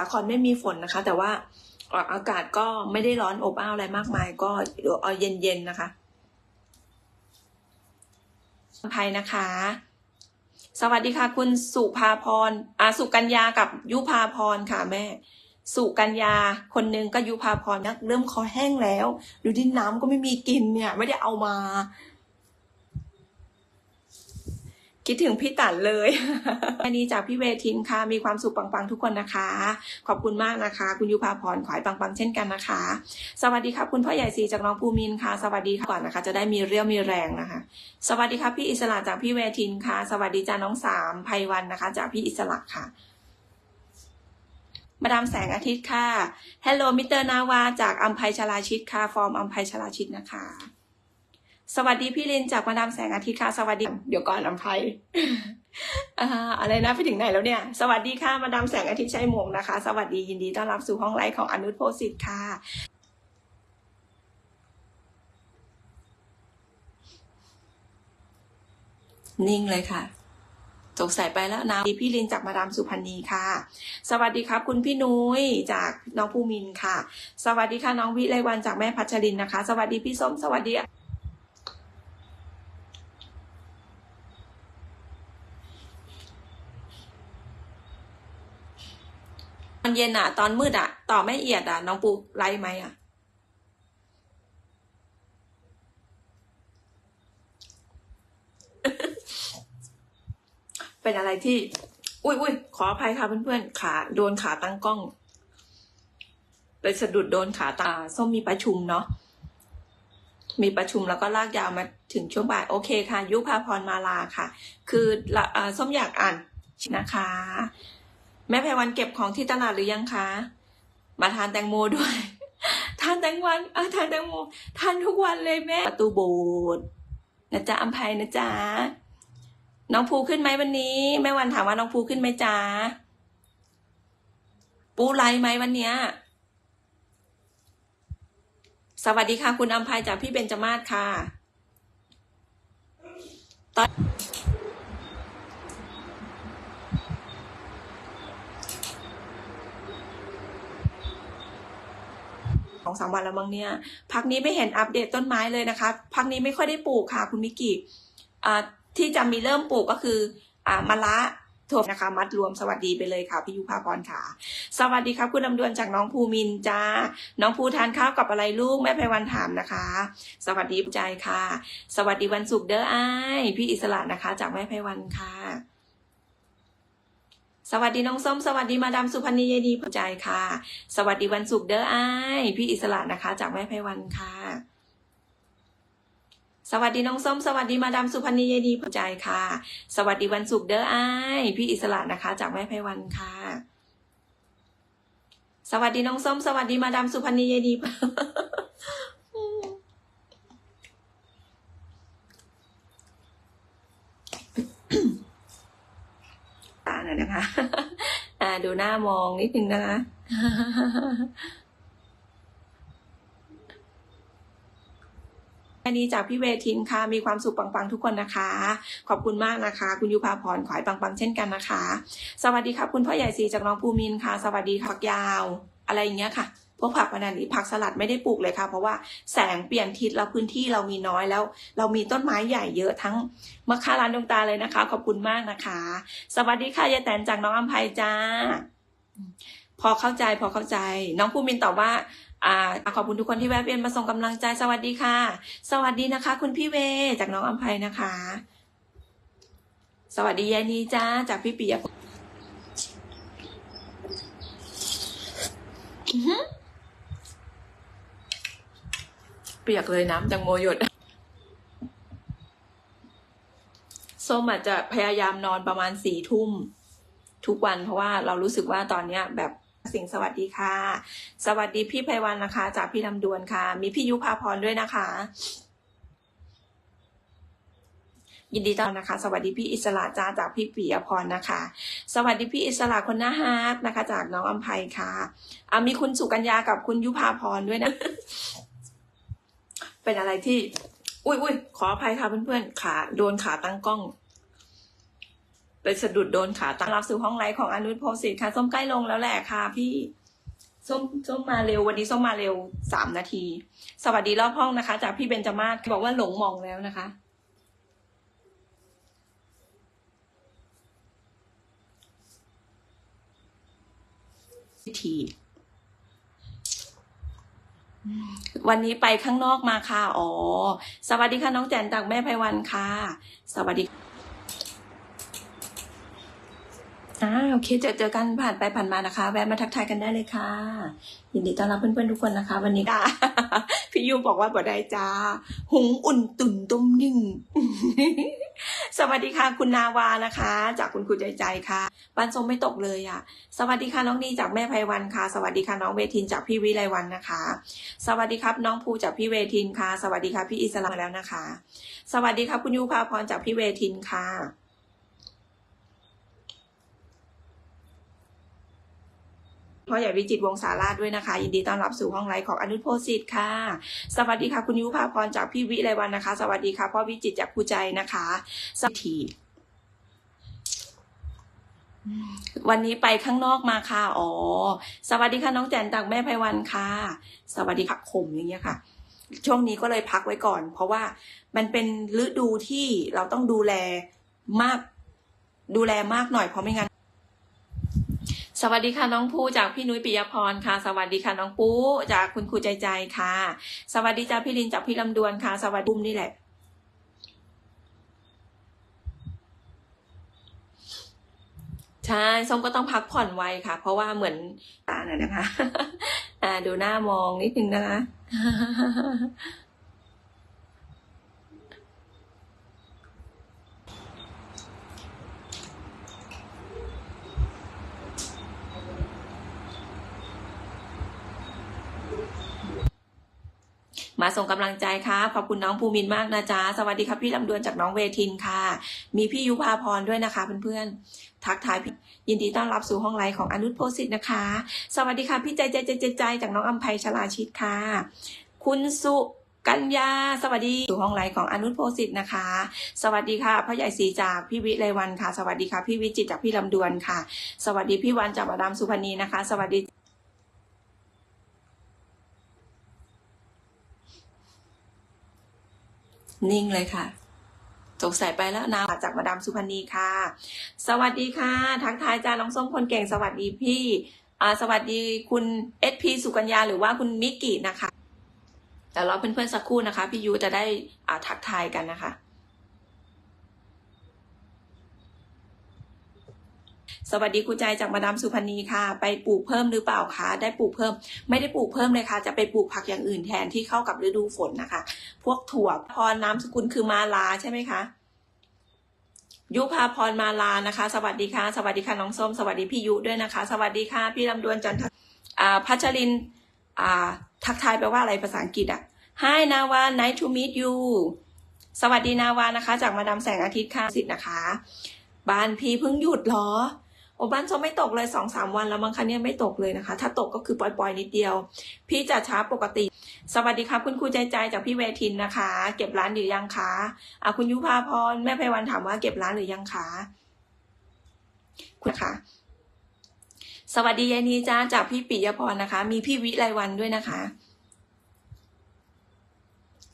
าครไม่มีฝนนะคะ แต่ว่าอากาศก็ไม่ได้ร้อนอบอ้าวอะไรมากมาย ก็เอาเย็นๆนะคะภัยนะคะ สวัสดีค่ะ คุณสุภาพรอ่าสุกัญญากับยุพาพรค่ะแม่ สุกัญญาคนนึงก็ยุพาพรนะเริ่มคอแห้งแล้ว ดูที่น้ำก็ไม่มีกินเนี่ย ไม่ได้เอามา คิดถึงพี่ตันเลยอันนี้จากพี่เวทินค่ะ มีความสุขปังๆทุกคนนะคะ ขอบคุณมากนะคะ คุณยุพาพรขอให้ปังๆเช่นกันนะคะ สวัสดีครับคุณพ่อใหญ่สีจากน้องภูมินค่ะ สวัสดีก่อนนะคะ จะได้มีเรี่ยวมีแรงนะคะ สวัสดีครับพี่อิสระจากพี่เวทินค่ะ สวัสดีจ้าน้องสามภัยวันนะคะ จากพี่อิสระค่ะมาดามแสงอาทิตย์ค่ะ Hello มิเตอร์นาวา จากอัมภัยชลาชิตค่ะ ฟอร์มอัมภัยชลาชิตนะคะ สวัสดีพี่ลินจากมาดามแสงอาทิตย์ค่ะ สวัสดี เดี๋ยวก่อนอัมภัยอ่าอะไรนะไปถึงไหนแล้วเนี่ย สวัสดีค่ะมาดามแสงอาทิตย์ชัยมงนะคะ สวัสดียินดีต้อนรับสู่ห้องไลฟ์ของอนุชโพสิทธิ์ค่ะนิ่งเลยค่ะ สงสัยไปแล้วนะพี่ลินจากมาดามสุพันธ์นีค่ะ สวัสดีครับ คุณพี่นุ้ยจากน้องภูมินค่ะ สวัสดีค่ะน้องวิไลวันจากแม่พัชรินนะคะ สวัสดีพี่ส้ม สวัสดี อนเย็นอะตอนมืดอะต่อไม่เอียดอะน้องปูไลฟ์ไหมอะเป็นอะไรที่ อุ้ยอุ้ยขออภัยค่ะเพื่อนๆขาโดนขาตั้งกล้อง ไปสะดุดโดนขาตาส้มมีประชุมเนาะมีประชุมแล้วก็ลากยาวมาถึงช่วงบ่ายโอเคค่ะ ยุพาพรมาลาค่ะ คืออส้มอยากอ่านนะคะ แม่ไพวันเก็บของที่ตลาดหรือยังคะ มาทานแตงโมด้วย ทานแตงวันเออทานแตงโม ทานทุกวันเลยแม่ ประตูโบสถ์นะจ๊ะอัมภัยนะจ๊ะ น้องภูขึ้นไหมวันนี้ แม่วันถามว่าน้องภูขึ้นไหมจ๊ะ ปูไลไหมวันเนี้ย สวัสดีค่ะ คุณอัมภัยจากพี่เบญจมาศค่ะตอน องสามวันแล้วมั้งเนี่ยพักนี้ไม่เห็นอัปเดตต้นไม้เลยนะคะพักนี้ไม่ค่อยได้ปลูกค่ะคุณมิกิอ่าที่จะมีเริ่มปลูกก็คืออมะละถั่วนะคะมัดรวมสวัสดีไปเลยค่ะพี่ยุพาพรค่ะ สวัสดีครับคุณลำดวนจากน้องภูมินจ้า น้องภูทานข้าวกับอะไรลูกแม่ไพวันถามนะคะ สวัสดีใจค่ะ สวัสดีวันศุกร์เด้อไอพี่อิสระนะคะ จากแม่ไพวันค่ะ สวัสดีน้องส้ม สวัสดีมาดามสุพันธ์นีเยดีผู้ใจค่ะ สวัสดีวันศุกร์เด้ออายพี่อิสระนะคะ จากแม่ไพวันค่ะ สวัสดีน้องส้ม สวัสดีมาดามสุพันธ์นีเยดีผู้ใจค่ะ สวัสดีวันศุกร์เด้ออายพี่อิสระนะคะ จากแม่ไพวันค่ะ สวัสดีน้องส้ม สวัสดีมาดามสุพันธ์นีเยดีตาห น่อยนะคะอ่าดูหน้ามองนิดนึงนะคะอันนี้จากพี่เวทินค่ะ มีความสุขปังๆทุกคนนะคะ ขอบคุณมากนะคะ คุณยุพาพรขอยปังๆเช่นกันนะคะ สวัสดีครับคุณพ่อใหญ่สีจากน้องภูมินค่ะ สวัสดีค่ะผักยาว อะไรอย่างเงี้ยค่ะ พวกผักวันนี้ผักสลัดไม่ได้ปลูกเลยค่ะ เพราะว่าแสงเปลี่ยนทิศแล้วพื้นที่เรามีน้อยแล้ว เรามีต้นไม้ใหญ่เยอะทั้งมะข่าร้านดวงตาเลยนะคะ ขอบคุณมากนะคะ สวัสดีค่ะยายแตนจากน้องอัมภัยจ้า พอเข้าใจพอเข้าใจ น้องภูมินตอบว่าอ่าขอบคุณทุกคนที่แวะเวียนมาส่งกำลังใจสวัสดีค่ะ สวัสดีนะคะ คุณพี่เวจากน้องอัมภัยนะคะ สวัสดียายนีจ้าจากพี่ปิยพงษ์อื้อหือเปียกเลยน้ำแตงโมหยดส้มอาจจะพยายามนอนประมาณสี่ทุ่มทุกวันเพราะว่าเรารู้สึกว่าตอนเนี้ยแบบสิ่งสวัสดีค่ะ สวัสดีพี่ไพวันนะคะ จากพี่ลำดวนค่ะ มีพี่ยุพาพรด้วยนะคะ ยินดีต้อนรับนะคะ สวัสดีพี่อิสระจ้าจากพี่ปิยพรนะคะ สวัสดีพี่อิสระคนน่าฮักนะคะ จากน้องอัมภัยค่ะอ่ามีคุณสุกัญญากับคุณยุพาพรด้วยนะ เป็นอะไรที่ อุ้ยอุ้ยขออภัยค่ะเพื่อนๆขาโดนขาตั้งกล้องไปสะดุดโดนขาตั้งรับสู่ห้องไลฟ์ของอนุชโพสิตค่ะ ส้มใกล้ลงแล้วแหละค่ะ พี่ส้มส้มมาเร็ววันนี้ส้มมาเร็วสามนาที สวัสดีรอบห้องนะคะ จากพี่เบญจมาศบอกว่าหลงมองแล้วนะคะพิธี วันนี้ไปข้างนอกมาค่ะ อ๋อ สวัสดีค่ะน้องแจนจากแม่ไพวันค่ะ สวัสดี อ่าโอเคเจอเจอกันผ่านไปผ่านมานะคะ แวะมาทักทายกันได้เลยค่ะ ยินดีต้อนรับเพื่อนๆทุกคนนะคะ วันนี้ค่ะพี่ยูบอกว่าบ่ได้จ้าหุงอุ่นตุ่นต้มนึ่งสวัสดีค่ะคุณนาวานะคะ จากคุณครูใจใจค่ะบ้านทรงไม่ตกเลยอะ สวัสดีค่ะน้องนีจากแม่ไพวันค่ะ สวัสดีค่ะน้องเวทินจากพี่วิไลวันนะคะ สวัสดีครับน้องภูจากพี่เวทินค่ะ สวัสดีค่ะพี่อิสลามมาแล้วนะคะ สวัสดีครับคุณยูภาพรจากพี่เวทินค่ะ พ่อใหญ่วิจิตวงศาลาด้วยนะคะ ยินดีต้อนรับสู่ห้องไลฟ์ของอนุโพสิตค่ะ สวัสดีค่ะคุณยุภาพรจากพี่วิไลวันนะคะ สวัสดีค่ะพ่อวิจิตจากผู้ใจนะคะสักทีวันนี้ไปข้างนอกมาค่ะ อ๋อ สวัสดีค่ะน้องแจนจากแม่ไพวันค่ะ สวัสดีค่ะขมอย่างเงี้ยค่ะ ช่วงนี้ก็เลยพักไว้ก่อน เพราะว่ามันเป็นฤดูที่เราต้องดูแลมาก ดูแลมากหน่อยเพราะไม่งั้น สวัสดีค่ะน้องปูจากพี่นุ้ยปิยพรค่ะ สวัสดีค่ะน้องปูจากคุณครูใจใจค่ะ สวัสดีจ้าพี่ลินจากพี่ลำดวนค่ะ สวัสดีบุ้มนี่แหละ ใช่ส้มก็ต้องพักผ่อนไวค่ะ เพราะว่าเหมือนตาน่ะนะคะ อ่าดูหน้ามองนิดนึงนะคะ มาส่งกำลังใจครับขอบคุณน้องภูมินมากนะจ๊ะสวัสดีครับพี่ลำดวนจากน้องเวทินค่ะ มีพี่ยุพาพรด้วยนะคะเพื่อนๆทักทายพี่ยินดีต้อนรับสู่ห้องไลฟ์ของอนุชโพสิตนะคะ สวัสดีค่ะพี่ใจใจใจใจใจจากน้องอัมภัยชลาชิตค่ะ คุณสุกัญญาสวัสดีสู่ห้องไลฟ์ของอนุชโพสิตนะคะ สวัสดีค่ะพ่อใหญ่ศรีจากพี่วิไลวันค่ะ สวัสดีค่ะพี่วิจิตจากพี่ลำดวนค่ะ สวัสดีพี่วันจากมาดามสุพรรณีนะคะ สวัสดี นิ่งเลยค่ะสงสัยไปแล้วนะมาจากมาดามสุพรรณีค่ะ สวัสดีค่ะ ทักทายจ้าน้องส้มคนเก่งสวัสดีพี่สวัสดีคุณเอสพีสุกัญญาหรือว่าคุณมิกกี้นะคะ แต่รอเพื่อนๆสักครู่นะคะ พี่ยูจะได้ทักทายกันนะคะ สวัสดีครูใจจากมาดามสุพรรณีค่ะ ไปปลูกเพิ่มหรือเปล่าคะได้ปลูกเพิ่ม ไม่ได้ปลูกเพิ่มเลยค่ะ จะไปปลูกผักอย่างอื่นแทนที่เข้ากับฤดูฝนนะคะ พวกถั่วพรน้ำสกุลคือมาลาใช่ไหมคะยุพาพรมาลานะคะ สวัสดีค่ะ สวัสดีค่ะน้องส้ม สวัสดีพี่ยุด้วยนะคะ สวัสดีค่ะ พี่ลำดวนจันทอ่าพัชรินอ่าทักทายแปลว่าอะไรภาษาอังกฤษอะ Hi นาวา nice to meet you สวัสดีนาวานะคะ จากมาดามแสงอาทิตย์ค่ะสิทธิ์นะคะ บ้านพี่เพิ่งหยุดหรอ โอ้บ้านส้มไม่ตกเลยสองสามวันแล้วมั้งคะเนี่ยไม่ตกเลยนะคะ ถ้าตกก็คือปล่อยๆนิดเดียว พี่จะช้าปกติ สวัสดีครับคุณครูใจใจจากพี่เวทินนะคะ เก็บร้านหรือยังคะอะคุณยุพาพรแม่ไพวันถามว่าเก็บร้านหรือยังคะคุณคะสวัสดียายนีจ้าจากพี่ปิยพรนะคะ มีพี่วิไลวันด้วยนะคะ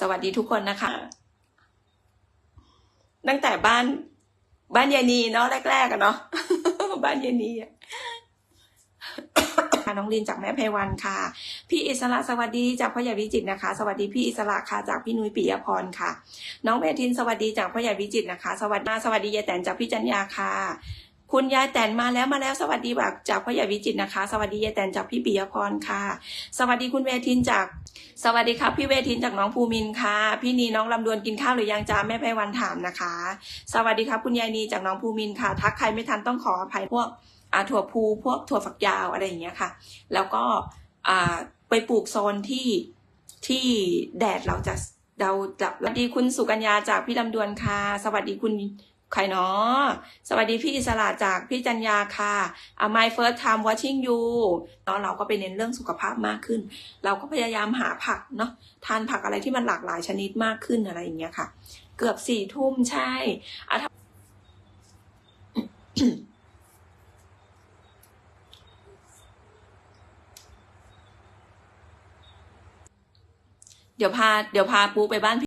สวัสดีทุกคนนะคะ ตั้งแต่บ้านบ้านยายนีเนาะแรกๆอะเนาะ บ้านยายนีอะค่ะน้องลินจากแม่ไพวันค่ะ พี่อิสระสวัสดีจากพ่อใหญ่วิจิตนะคะ สวัสดีพี่อิสระค่ะจากพี่นุ้ยปิยพรค่ะ น้องเมทินสวัสดีจากพ่อใหญ่วิจิตนะคะ สวัสดีสวัสดียายแตนจากพี่จันยาค่ะ คุณยายแตนมาแล้วมาแล้วสวัสดีแบบจากพ่อใหญ่วิจิตนะคะ สวัสดียายแตนจากพี่ปิยพรค่ะ สวัสดีคุณเวทินจาก สวัสดีครับพี่เวทินจากน้องภูมินค่ะ พี่นีน้องลำดวนกินข้าวหรือยังจ้าแม่ไพวันถามนะคะ สวัสดีครับคุณยายนีจากน้องภูมินค่ะ ทักใครไม่ทันต้องขออภัยพวกอาถั่วพูพวกถั่วฝักยาวอะไรอย่างเงี้ยค่ะ แล้วก็ไปปลูกโซนที่ที่แดดเราจะเราจับสวัสดีคุณสุกัญญาจากพี่ลำดวนค่ะ สวัสดีคุณ ใครเนาะสวัสดีพี่อิสระจากพี่จัญญาค่ะอ่า my first time watching you เนาะเราก็ไปเน้นเรื่องสุขภาพมากขึ้น เราก็พยายามหาผักเนาะทานผักอะไรที่มันหลากหลายชนิดมากขึ้นอะไรอย่างเงี้ยค่ะ เกือบสี่ทุ่มใช่อะเดี๋ยวพาเดี๋ยวพาปูไปบ้าน